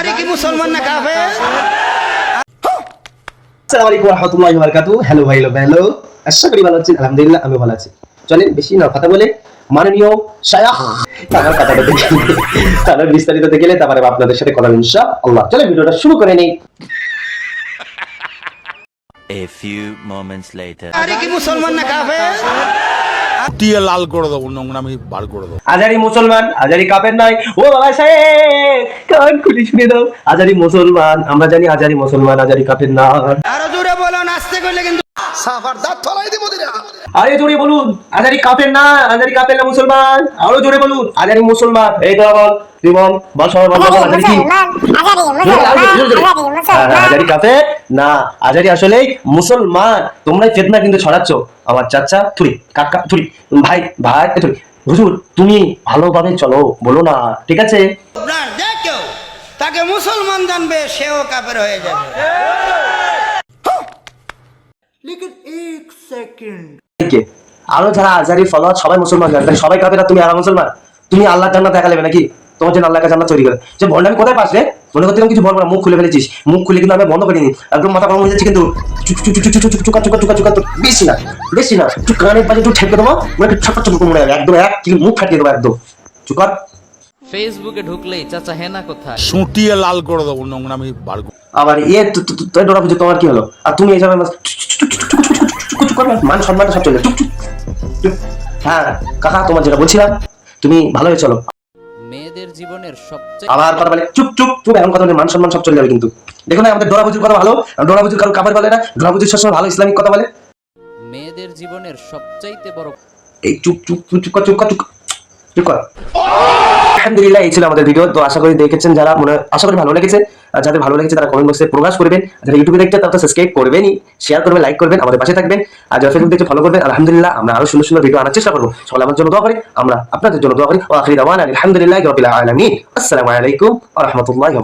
আরে কি মুসলমান না কাফের? আসসালামু আলাইকুম রহমতুল্লাহি ওয়া বারাকাতুহু হ্যালো ভাই হ্যালো। আশা করি ভালো আছেন। আলহামদুলিল্লাহ আমি ভালো আছি। চলেন বেশি না কথা বলে মাননীয় শায়াখ। তার কথাটা দেখে তার বিস্তারিত দেখে গেলে তারপরে আপনাদের সাথে কথা ইনশাআল্লাহ। চলেন ভিডিওটা শুরু করে নেই। A few moments later. আরে কি মুসলমান না কাফের? টিয়ে লাল করে দেবো নোংরামি বার করে দেবো। আজারি মুসলমান আজারি কাপের নয়। ও বাবা সাহেব কান খুলি শুনে দাও। আজারি মুসলমান আমরা জানি আজারি মুসলমান আজারি কাপের না আরও জোরে বলো নাচতে করলে কিন্তু আরে জোরে বলুন আজারি কাপের না আজারি কাপের না মুসলমান। আরও জোরে বলুন আজারি মুসলমান। এই তো বল তুই বল বল সবাই বল বল, বল, আজারি কি? হ্যাঁ, আজারি কাফে না আজারি আসলে মুসলমান। তোমরাই ফেতনা কিন্তু ছড়াচ্ছ। আমার চাচা থুরি কাকা থুরি ভাই ভাই থুরি। হুজুর তুমি ভালোভাবে চলো বলো না ঠিক আছে? তাকে মুসলমান জানবে সেও কাফের হয়ে যাবে। কে? আরও যারা আজারি ফলোয়ার সবাই মুসলমান সবাই তুমি আর মুসলমান তুমি আল্লাহ জান্নাত দেখা নেবে নাকি তোমার জন্য আল্লাহ জান্নাত তৈরি করে যে কোথায় পাস রে মনে করতে কিছু বলব মুখ খুলে ফেলেছিস মুখ খুলে কিন্তু আমি বন্ধ করিনি একদম মাথা গরম হয়ে যাচ্ছে কিন্তু চুক চুক চুক চুক চুক চুকা চুকা চুকা চুকা বেশি না বেশি না একটু কানের পাশে একটু ঠেকে দেবো মানে একটু ছোট ছোট মনে হবে একদম এক কিলো মুখ ফাটিয়ে দেবো একদম চুকার ফেসবুকে ঢুকলেই চাচা হেনা কোথায় সুটিয়ে লাল করে দেবো নোংরামি বার আবার ইয়ে ডোরা পুজো তোমার কি হলো আর তুমি মান সব চলে হ্যাঁ কাকা তোমার যেটা বলছিলাম তুমি ভালো হয়ে চলো মেয়েদের জীবনের সবচেয়ে আবার কথা বলে চুপ চুপ চুপ কথা মান সম্মান সব চলে যাবে কিন্তু দেখো না আমাদের ডোরা কথা ভালো ডোরা পুজোর কাবার বলে না ডোরা পুজোর সবসময় ভালো ইসলামিক কথা বলে মেয়েদের জীবনের সবচাইতে বড় এই চুপ চুপ চুপ চুপ চুপ চুপ চুপ কর আলহামদুলিল্লাহ এই ছিল আমাদের ভিডিও তো আশা করি দেখেছেন যারা মনে আশা করি ভালো লেগেছে যাদের ভালো লেগেছে তারা কমেন্ট বক্সে প্রকাশ করবেন। যারা ইউটিউবে দেখতে তারা তো সাবস্ক্রাইব করবেনই। শেয়ার করবেন লাইক করবেন, আমাদের পাশে থাকবেন। আর যারা ফেসবুক দেখতে ফলো করবেন। আলহামদুলিল্লাহ, আমরা আরও সুন্দর সুন্দর ভিডিও আনার চেষ্টা করব। সবাই আমার জন্য দোয়া করি আমরা আপনাদের জন্য দোয়া করি। ও আখরি দাওয়ান আলহামদুলিল্লাহ রবিল আলমী আসসালামু আলাইকুম রাহমাতুল্লাহি